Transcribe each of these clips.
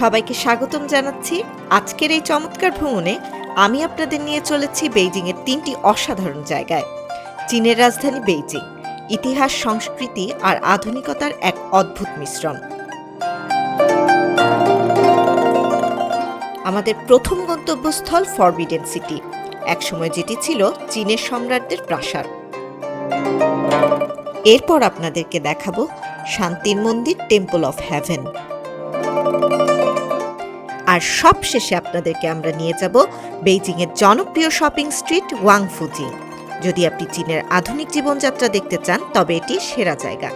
সবাইকে স্বাগতম জানাচ্ছি। আজকের এই চমৎকার ভ্রমণে আমি আপনাদের নিয়ে চলেছি বেইজিংয়ের তিনটি অসাধারণ জায়গায়। চীনের রাজধানী বেইজিং, ইতিহাস, সংস্কৃতি আর আধুনিকতার এক অদ্ভুত মিশ্রণ। আমাদের প্রথম গন্তব্যস্থল ফরবিডেন সিটি, একসময় যেটি ছিল চীনের সম্রাটদের প্রাসাদ। এরপর আপনাদেরকে দেখাবো শান্তির মন্দির, টেম্পল অফ হ্যাভেন। আর সবশেষে আপনাদেরকে আমরা নিয়ে যাব বেইজিংয়ের জনপ্রিয় শপিং স্ট্রিট ওয়াং ফুজি যদি আপনি চীনের আধুনিক জীবনযাত্রা দেখতে চান, তবে এটি সেরা জায়গা।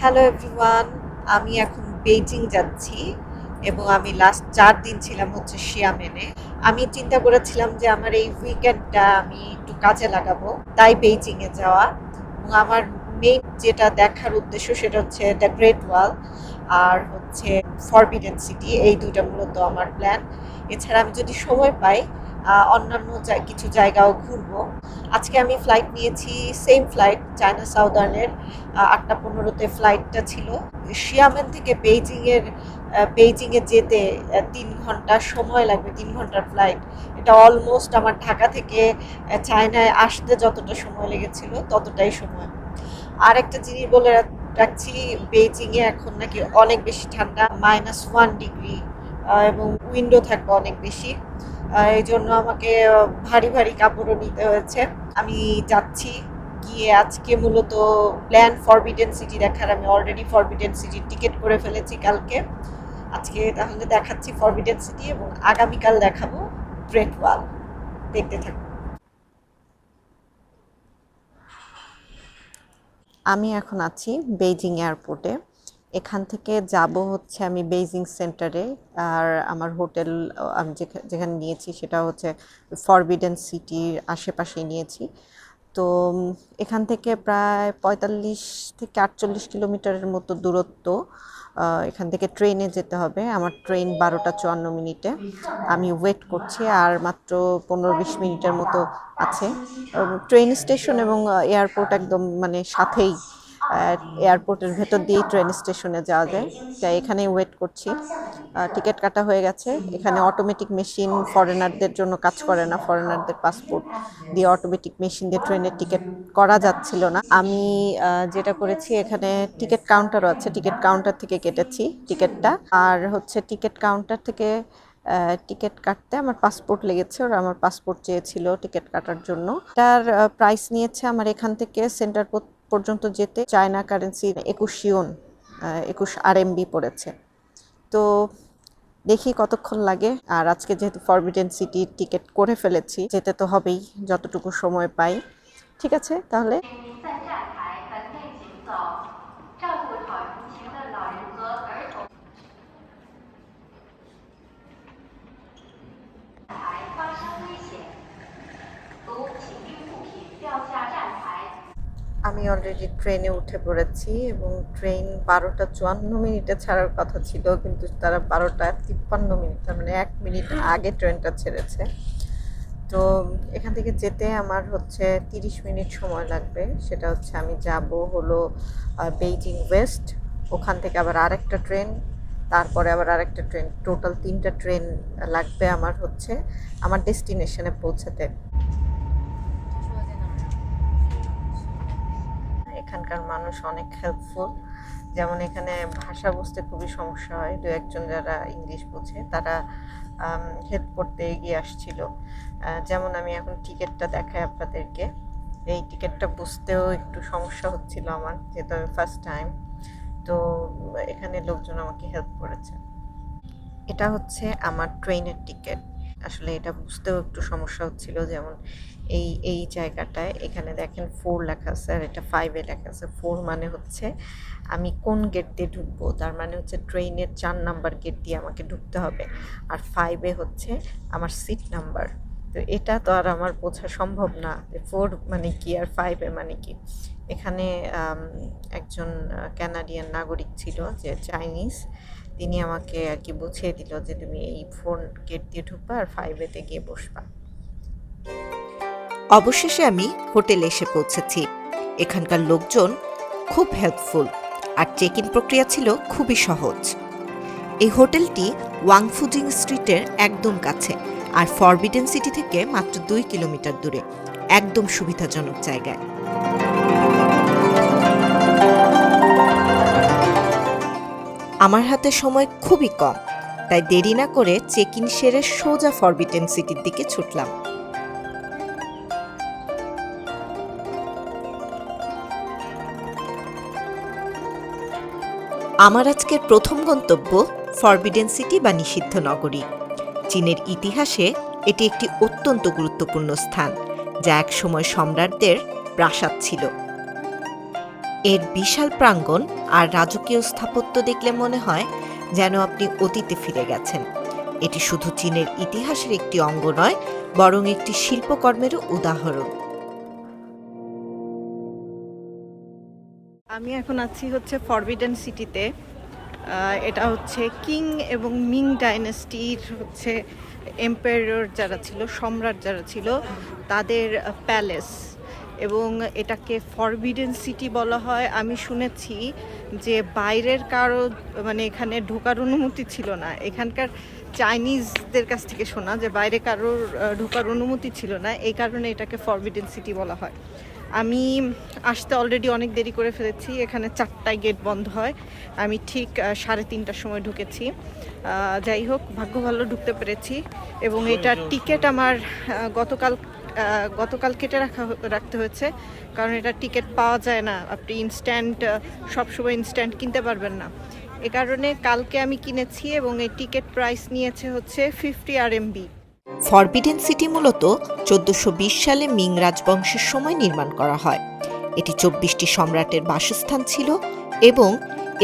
হ্যালো এভরিওয়ান আমি এখন বেইজিং যাচ্ছি এবং আমি লাস্ট চার দিন ছিলাম হচ্ছে শিয়ামেনে আমি চিন্তা করেছিলাম যে আমার এই উইকেন্ডটা আমি একটু কাজে লাগাবো, তাই বেইজিং এ যাওয়া। এবং আমার মেইন যেটা দেখার উদ্দেশ্য সেটা হচ্ছে দ্য গ্রেট ওয়াল আর হচ্ছে ফরবিডেন সিটি এই দুইটা মূলত আমার প্ল্যান এছাড়া আমি যদি সময় পাই অন্যান্য কিছু জায়গাও ঘুরবো। আজকে আমি ফ্লাইট নিয়েছি সেম ফ্লাইট চায়না সাউদার্নের আটটা পনেরোতে ফ্লাইটটা ছিল। শিয়ামেন থেকে বেইজিংয়ের বেইজিংয়ে যেতে তিন ঘণ্টা সময় লাগবে, তিন ঘণ্টার ফ্লাইট এটা অলমোস্ট আমার ঢাকা থেকে চায়নায় আসতে যতটা সময় লেগেছিল, ততটাই সময়। আর একটা জিনিস বলে রাখ- রাখছি, বেইজিংয়ে এখন নাকি অনেক বেশি ঠান্ডা মাইনাস ওয়ান ডিগ্রি এবং উইন্ডো থাকবে অনেক বেশি। এই জন্য আমাকে ভারী ভারী কাপড়ও নিতে হয়েছে। আমি যাচ্ছি, গিয়ে আজকে মূলত প্ল্যান ফরবিডেন সিটি দেখার, আমি অলরেডি ফরবিডেন সিটির টিকিট করে ফেলেছি কালকে। আজকে তাহলে দেখাচ্ছি ফরবিডেন সিটি এবং আগামীকাল দেখাবো গ্রেট ওয়াল দেখতে থাকুন আমি এখন আছি বেইজিং এয়ারপোর্টে এখান থেকে যাব হচ্ছে আমি বেইজিং সেন্টারে আর আমার হোটেল, আমি যেখা- যেখানে নিয়েছি সেটা হচ্ছে ফরবিডেন সিটির আশেপাশেই নিয়েছি। তো এখান থেকে প্রায় পঁয়তাল্লিশ থেকে আটচল্লিশ কিলোমিটারের মতো দূরত্ব এখান থেকে ট্রেনে যেতে হবে। আমার ট্রেন বারোটা চুয়ান্ন মিনিটে। আমি ওয়েট করছি আর মাত্র পনেরো বিশ মিনিটের মতো আছে। ট্রেন স্টেশন এবং এয়ারপোর্ট একদম মানে সাথেই। এয়ারপোর্টের ভেতর দিয়েই ট্রেন স্টেশনে যাওয়া যায়। তাই এখানে ওয়েট করছি। টিকিট কাটা হয়ে গেছে। এখানে অটোমেটিক মেশিন ফরেনারদের জন্য কাজ করে না। ফরেনারদের পাসপোর্ট দিয়ে অটোমেটিক মেশিন দিয়ে ট্রেনের টিকিট করা যাচ্ছিল না। আমি যেটা করেছি, এখানে টিকিট কাউন্টারও আছে। টিকিট কাউন্টার থেকে কেটেছি টিকিটটা আর হচ্ছে টিকিট কাউন্টার থেকে টিকিট কাটতে আমার পাসপোর্ট লেগেছে। ওরা আমার পাসপোর্ট চেয়েছিল টিকিট কাটার জন্য। তার প্রাইস নিয়েছে আমার এখান থেকে সেন্টার পর্যন্ত যেতে চায়না কারেন্সি একুশ ইউন একুশ আরএমবি পড়েছে। তো দেখি কতক্ষণ লাগে। আর আজকে যেহেতু ফরবিডেন সিটির টিকিট করে ফেলেছি, যেতে তো হবেই, যতটুকু সময় পাই। ঠিক আছে, তাহলে আমি অলরেডি ট্রেনে উঠে পড়েছি এবং ট্রেন বারোটা চুয়ান্ন মিনিটে ছাড়ার কথা ছিল, কিন্তু তারা বারোটা তিপ্পান্ন মিনিট মানে এক মিনিট আগে ট্রেনটা ছেড়েছে। তো এখান থেকে যেতে আমার হচ্ছে তিরিশ মিনিট সময় লাগবে, সেটা হচ্ছে আমি যাব হলো বেইজিং ওয়েস্ট ওখান থেকে আবার আরেকটা ট্রেন তারপরে আবার আরেকটা ট্রেন টোটাল তিনটা ট্রেন লাগবে আমার হচ্ছে, আমার ডেস্টিনেশনে পৌঁছাতে। এখানকার মানুষ অনেক হেল্পফুল যেমন এখানে ভাষা বুঝতে খুবই সমস্যা হয়। দু একজন যারা ইংলিশ বোঝে, তারা হেল্প করতে এগিয়ে আসছিল। যেমন আমি এখন টিকিটটা দেখাই আপনাদেরকে। এই টিকিটটা বুঝতেও একটু সমস্যা হচ্ছিল আমার, যেহেতু আমি ফার্স্ট টাইম তো এখানে লোকজন আমাকে হেল্প করেছে। এটা হচ্ছে আমার ট্রেনের টিকিট আসলে এটা বুঝতেও একটু সমস্যা হচ্ছিল, যেমন এই এই জায়গাটায় এখানে দেখেন ফোর লেখা আছে আর এটা ফাইভে লেখা আছে। ফোর মানে হচ্ছে আমি কোন গেট দিয়ে ঢুকবো? তার মানে হচ্ছে ট্রেনের চার নাম্বার গেট দিয়ে আমাকে ঢুকতে হবে। আর ফাইভে হচ্ছে আমার সিট নাম্বার তো এটা তো আর আমার বোঝা সম্ভব না যে ফোর মানে কি আর ফাইভে মানে কি। এখানে একজন ক্যানাডিয়ান নাগরিক ছিল যে চাইনিজ তিনি আমাকে আর কি বুঝিয়ে দিল যে তুমি এই ফোন গেট দিয়ে ঢুকবা আর ফাইভেতে গিয়ে বসবা। অবশেষে আমি হোটেলে এসে পৌঁছেছি। এখানকার লোকজন খুব হেল্পফুল আর চেক ইন প্রক্রিয়া ছিল খুবই সহজ। এই হোটেলটি ওয়াংফুজিং স্ট্রিটের একদম কাছে আর ফরবিডেন সিটি থেকে মাত্র দুই কিলোমিটার দূরে। একদম সুবিধাজনক জায়গায়। আমার হাতে সময় খুবই কম, তাই দেরি না করে চেক ইন সেরে সোজা ফরবিডেন সিটির দিকে ছুটলাম। আমার আজকের প্রথম গন্তব্য ফরবিডেন সিটি বা নিষিদ্ধ নগরী। চীনের ইতিহাসে এটি একটি অত্যন্ত গুরুত্বপূর্ণ স্থান, যা একসময় সম্রাটদের প্রাসাদ ছিল। এর বিশাল প্রাঙ্গণ আর রাজকীয় স্থাপত্য দেখলে মনে হয় যেন আপনি অতীতে ফিরে গেছেন। এটি শুধু চীনের ইতিহাসের একটি অঙ্গ নয়, বরং একটি শিল্পকর্মেরও উদাহরণ। আমি এখন আছি হচ্ছে ফরবিডেন সিটিতে এটা হচ্ছে কিং এবং মিং ডাইনেস্টির হচ্ছে এম্পায়ার যারা ছিল, সম্রাট যারা ছিল, তাদের প্যালেস এবং এটাকে ফরবিডেন সিটি বলা হয়। আমি শুনেছি যে বাইরের কারও মানে এখানে ঢোকার অনুমতি ছিল না। এখানকার চাইনিজদের কাছ থেকে শোনা যে বাইরে কারোর ঢোকার অনুমতি ছিল না। এই কারণে এটাকে ফরবিডেন সিটি বলা হয়। আমি আসতে অলরেডি অনেক দেরি করে ফেলেছি। এখানে চারটায় গেট বন্ধ হয়। আমি ঠিক সাড়ে তিনটার সময় ঢুকেছি। যাই হোক ভাগ্য ভালো ঢুকতে পেরেছি। এবং এটার টিকিট আমার গতকাল গতকাল কেটে রাখা রাখতে হয়েছে, কারণ এটা টিকিট পাওয়া যায় না। আপনি ইনস্ট্যান্ট সবসময় ইনস্ট্যান্ট কিনতে পারবেন না। এ কারণে কালকে আমি কিনেছি এবং এই টিকিট প্রাইস নিয়েছে হচ্ছে ফিফটি আর এমবি ফরবিডেন সিটি মূলত চোদ্দশো সালে মিং রাজবংশের সময় নির্মাণ করা হয়। এটি চব্বিশটি সম্রাটের বাসস্থান ছিল এবং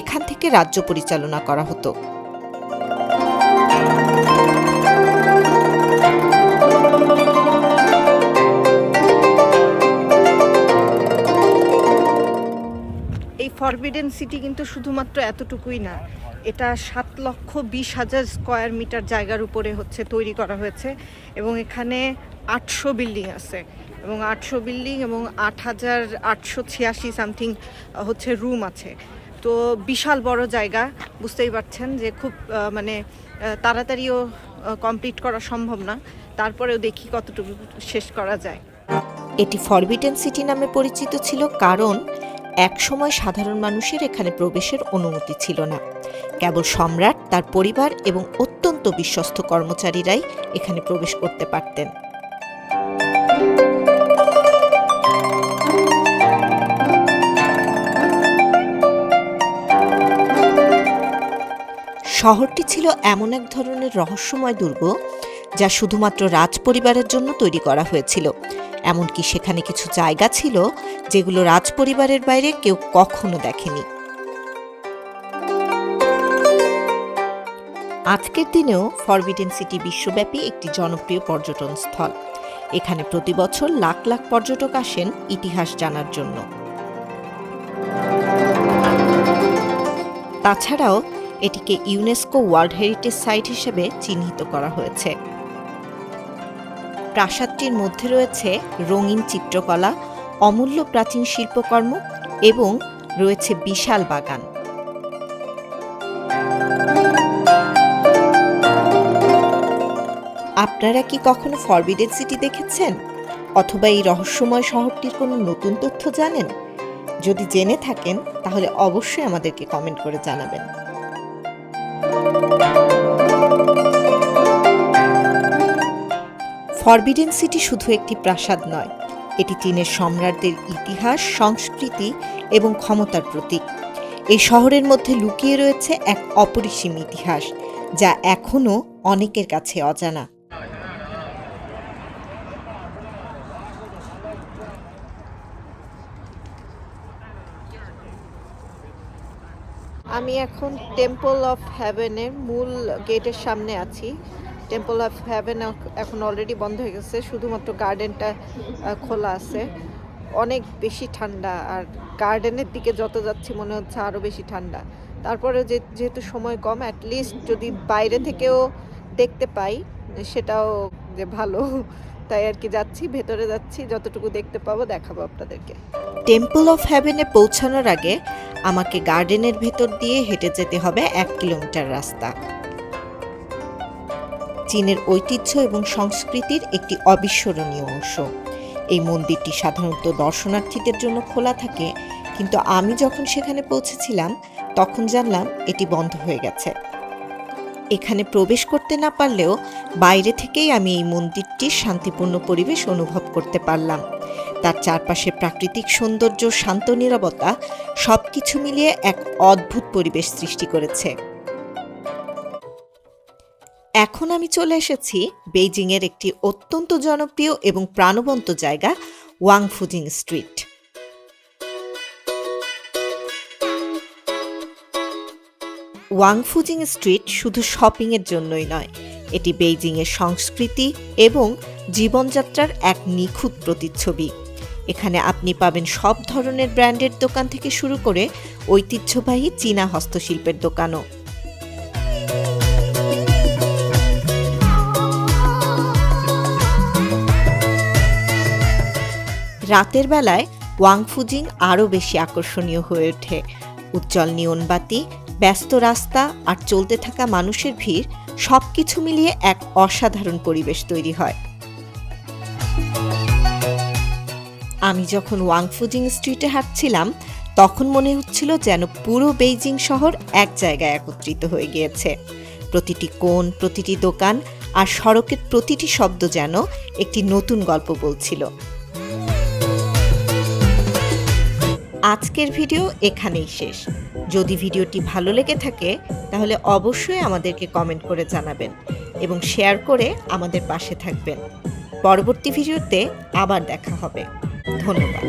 এখান থেকে রাজ্য পরিচালনা করা হতো। ফরবিডেন সিটি কিন্তু শুধুমাত্র এতটুকুই না, এটা সাত লক্ষ বিশ হাজার স্কোয়ার মিটার জায়গার উপরে হচ্ছে তৈরি করা হয়েছে এবং এখানে আটশো বিল্ডিং আছে এবং আটশো বিল্ডিং এবং আট হাজার আটশো ছিয়াশি সামথিং হচ্ছে রুম আছে। তো বিশাল বড় জায়গা, বুঝতেই পারছেন যে খুব মানে তাড়াতাড়িও কমপ্লিট করা সম্ভব না। তারপরেও দেখি কতটুকু শেষ করা যায়। এটি ফরবিডেন সিটি নামে পরিচিত ছিল কারণ একসময় সাধারণ মানুষের এখানে প্রবেশের অনুমতি ছিল না। কেবল সম্রাট, তার পরিবার এবং অত্যন্ত বিশ্বস্ত কর্মচারীরাই এখানে প্রবেশ করতে পারতেন। শহরটি ছিল এমন এক ধরনের রহস্যময় দুর্গ, যা শুধুমাত্র রাজপরিবারের জন্য তৈরি করা হয়েছিল। এমনকি সেখানে কিছু জায়গা ছিল যেগুলো রাজপরিবারের বাইরে কেউ কখনো দেখেনি। আজকের দিনেও ফরবিডেন সিটি বিশ্বব্যাপী একটি জনপ্রিয় পর্যটন স্থল। এখানে প্রতি বছর লাখ লাখ পর্যটক আসেন ইতিহাস জানার জন্য। তাছাড়াও এটিকে ইউনেস্কো ওয়ার্ল্ড হেরিটেজ সাইট হিসেবে চিহ্নিত করা হয়েছে। প্রাসাদটির মধ্যে রয়েছে রঙিন চিত্রকলা, অমূল্য প্রাচীন শিল্পকর্ম এবং রয়েছে বিশাল বাগান। আপনারা কি কখনো ফরবিডেন সিটি দেখেছেন? অথবা এই রহস্যময় শহরটির কোনো নতুন তথ্য জানেন? যদি জেনে থাকেন, তাহলে অবশ্যই আমাদেরকে কমেন্ট করে জানাবেন। ফরবিডেন সিটি শুধু একটি প্রাসাদ নয়, এটি চীনের সম্রাটদের ইতিহাস, সংস্কৃতি এবং ক্ষমতার প্রতীক। এই শহরের মধ্যে লুকিয়ে রয়েছে এক অপরিসীম ইতিহাস, যা এখনও অনেকের কাছে অজানা। আমি এখন টেম্পল অফ হ্যাভেনের মূল গেটের সামনে আছি। টেম্পল অফ হ্যাভেন এখন অলরেডি বন্ধ হয়ে গেছে, শুধুমাত্র গার্ডেনটা খোলা আছে। অনেক বেশি ঠান্ডা, আর গার্ডেনের দিকে যত যাচ্ছি মনে হচ্ছে আরও বেশি ঠান্ডা। তারপরে যে, যেহেতু সময় কম অ্যাটলিস্ট যদি বাইরে থেকেও দেখতে পাই, সেটাও যে ভালো। তাই আর কি যাচ্ছি, ভেতরে যাচ্ছি, যতটুকু দেখতে পাবো, দেখাবো আপনাদেরকে। টেম্পল অফ হ্যাভেনে পৌঁছানোর আগে আমাকে গার্ডেনের ভেতর দিয়ে হেঁটে যেতে হবে এক কিলোমিটার রাস্তা। চীনের ঐতিহ্য এবং সংস্কৃতির একটি অবিস্মরণীয় অংশ। এই মন্দিরটি সাধারণত দর্শনার্থীদের জন্য খোলা থাকে, কিন্তু আমি যখন সেখানে পৌঁছেছিলাম, তখন জানলাম এটি বন্ধ হয়ে গেছে। এখানে প্রবেশ করতে না পারলেও বাইরে থেকেই আমি এই মন্দিরটির শান্তিপূর্ণ পরিবেশ অনুভব করতে পারলাম। তার চারপাশে প্রাকৃতিক সৌন্দর্য, শান্ত নিরবতা সব কিছু মিলিয়ে এক অদ্ভুত পরিবেশ সৃষ্টি করেছে। এখন আমি চলে এসেছি বেইজিংয়ের একটি অত্যন্ত জনপ্রিয় এবং প্রাণবন্ত জায়গা Wangfujing Street. Wangfujing Street শুধু শপিংয়ের জন্যই নয়, এটি বেইজিংয়ের সংস্কৃতি এবং জীবনযাত্রার এক নিখুঁত প্রতিচ্ছবি। এখানে আপনি পাবেন সব ধরনের ব্র্যান্ডের দোকান থেকে শুরু করে ঐতিহ্যবাহী চীনা হস্তশিল্পের দোকানও। রাতের বেলায় ওয়াং ফুজিং আরও বেশি আকর্ষণীয় হয়ে ওঠে। উজ্জ্বল নিয়নবাতি, ব্যস্ত রাস্তা আর চলতে থাকা মানুষের ভিড় সব কিছু মিলিয়ে এক অসাধারণ পরিবেশ তৈরি হয়। আমি যখন ওয়াং ফুজিং স্ট্রিটে হাঁটছিলাম, তখন মনে হচ্ছিল যেন পুরো বেইজিং শহর এক জায়গায় একত্রিত হয়ে গিয়েছে। প্রতিটি কোণ, প্রতিটি দোকান আর সড়কের প্রতিটি শব্দ যেন একটি নতুন গল্প বলছিল। আজকের ভিডিও এখানেই শেষ। যদি ভিডিওটি ভালো লেগে থাকে, তাহলে অবশ্যই আমাদেরকে কমেন্ট করে জানাবেন এবং শেয়ার করে আমাদের পাশে থাকবেন। পরবর্তী ভিডিওতে আবার দেখা হবে। ধন্যবাদ।